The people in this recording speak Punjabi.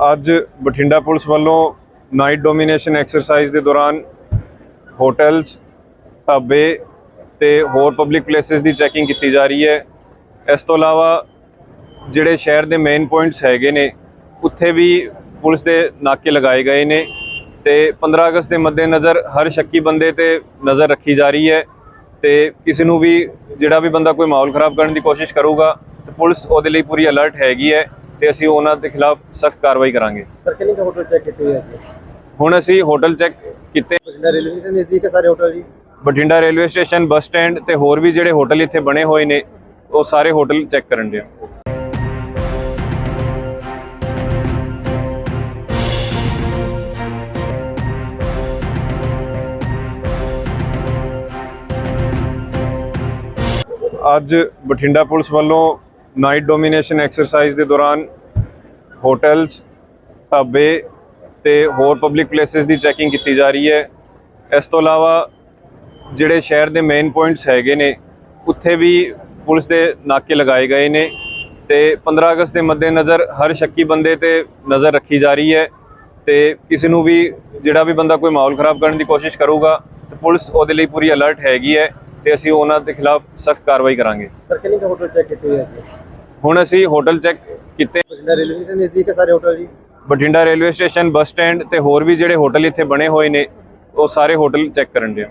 ਅੱਜ ਬਠਿੰਡਾ ਪੁਲਿਸ ਵੱਲੋਂ ਨਾਈਟ ਡੋਮੀਨੇਸ਼ਨ ਐਕਸਰਸਾਈਜ਼ ਦੇ ਦੌਰਾਨ ਹੋਟਲਸ, ਢਾਬੇ ਤੇ ਹੋਰ ਪਬਲਿਕ ਪਲੇਸਿਸ ਦੀ ਚੈਕਿੰਗ ਕੀਤੀ ਜਾ ਰਹੀ ਹੈ। ਇਸ ਤੋਂ ਇਲਾਵਾ ਜਿਹੜੇ ਸ਼ਹਿਰ ਦੇ ਮੇਨ ਪੁਆਇੰਟਸ ਹੈਗੇ ਨੇ, ਉੱਥੇ ਵੀ ਪੁਲਿਸ ਦੇ ਨਾਕੇ ਲਗਾਏ ਗਏ ਨੇ ਤੇ 15 ਅਗਸਤ ਦੇ ਮੱਦੇਨਜ਼ਰ ਹਰ ਸ਼ੱਕੀ ਬੰਦੇ ਤੇ ਨਜ਼ਰ ਰੱਖੀ ਜਾ ਰਹੀ ਹੈ ਤੇ ਕਿਸੇ ਨੂੰ ਵੀ ਜਿਹੜਾ ਵੀ ਬੰਦਾ ਕੋਈ ਮਾਹੌਲ ਖਰਾਬ ਕਰਨ ਦੀ ਕੋਸ਼ਿਸ਼ ਕਰੂਗਾ, ਤੇ ਪੁਲਿਸ ਉਹਦੇ ਲਈ ਪੂਰੀ ਅਲਰਟ ਹੈਗੀ ਹੈ। ਤੇ ਅਸੀਂ ਉਹਨਾਂ ਦੇ ਖਿਲਾਫ ਸਖਤ ਕਾਰਵਾਈ ਕਰਾਂਗੇ। ਸਰ ਕਿੰਨੇ ਕੁ ਹੋਟਲ ਚੈੱਕ ਕੀਤੇ ਹੈ ਜੀ? ਹੁਣ ਅਸੀਂ ਹੋਟਲ ਚੈੱਕ ਕੀਤੇ। ਬਠਿੰਡਾ ਰੇਲਵੇ ਸਟੇਸ਼ਨ ਨਜ਼ਦੀਕ ਸਾਰੇ ਹੋਟਲ ਜੀ? Bathinda railway station bus stand ਤੇ ਹੋਰ ਵੀ ਜਿਹੜੇ ਹੋਟਲ ਇੱਥੇ ਬਣੇ ਹੋਏ ਨੇ ਉਹ ਸਾਰੇ ਹੋਟਲ ਚੈੱਕ ਕਰਨ ਦੇ ਅੱਜ ਬਠਿੰਡਾ ਪੁਲਿਸ ਵੱਲੋਂ ਨਾਈਟ ਡੋਮੀਨੇਸ਼ਨ ਐਕਸਰਸਾਈਜ਼ ਦੇ ਦੌਰਾਨ ਹੋਟਲਸ ਢਾਬੇ ਤੇ ਹੋਰ ਪਬਲਿਕ ਪਲੇਸਿਸ ਦੀ ਚੈਕਿੰਗ ਕੀਤੀ ਜਾ ਰਹੀ ਹੈ। ਇਸ ਤੋਂ ਇਲਾਵਾ ਜਿਹੜੇ ਸ਼ਹਿਰ ਦੇ ਮੇਨ ਪੁਆਇੰਟਸ ਹੈਗੇ ਨੇ ਉੱਥੇ ਵੀ ਪੁਲਿਸ ਦੇ ਨਾਕੇ ਲਗਾਏ ਗਏ ਨੇ ਤੇ 15 ਅਗਸਤ ਦੇ ਮੱਦੇਨਜ਼ਰ ਹਰ ਸ਼ੱਕੀ ਬੰਦੇ ਤੇ ਨਜ਼ਰ ਰੱਖੀ ਜਾ ਰਹੀ ਹੈ ਤੇ ਕਿਸੇ ਨੂੰ ਵੀ ਜਿਹੜਾ ਵੀ ਬੰਦਾ ਕੋਈ ਮਾਹੌਲ ਖਰਾਬ ਕਰਨ ਦੀ ਕੋਸ਼ਿਸ਼ ਕਰੂਗਾ ਤੇ ਪੁਲਿਸ ਉਹਦੇ ਲਈ ਪੂਰੀ ਅਲਰਟ ਹੈਗੀ ਹੈ ਤੇ ਅਸੀਂ ਉਹਨਾਂ ਦੇ ਖਿਲਾਫ ਸਖਤ ਕਾਰਵਾਈ ਕਰਾਂਗੇ। ਸਰ ਕਿੰਨੇ ਹੋਟਲ ਚੈੱਕ ਕੀਤੇ ਹੋਏ ਹੈ ਹੁਣ ਅਸੀਂ ਹੋਟਲ ਚੈੱਕ ਕੀਤੇ। ਬਠਿੰਡਾ ਰੇਲਵੇ ਸਟੇਸ਼ਨ ਨਜ਼ਦੀਕ ਹੈ ਸਾਰੇ ਹੋਟਲ ਜੀ? Bathinda railway station bus stand ਤੇ ਹੋਰ ਵੀ ਜਿਹੜੇ ਹੋਟਲ ਇੱਥੇ ਬਣੇ ਹੋਏ ਨੇ ਉਹ ਸਾਰੇ ਹੋਟਲ ਚੈੱਕ ਕਰਨ ਦੇ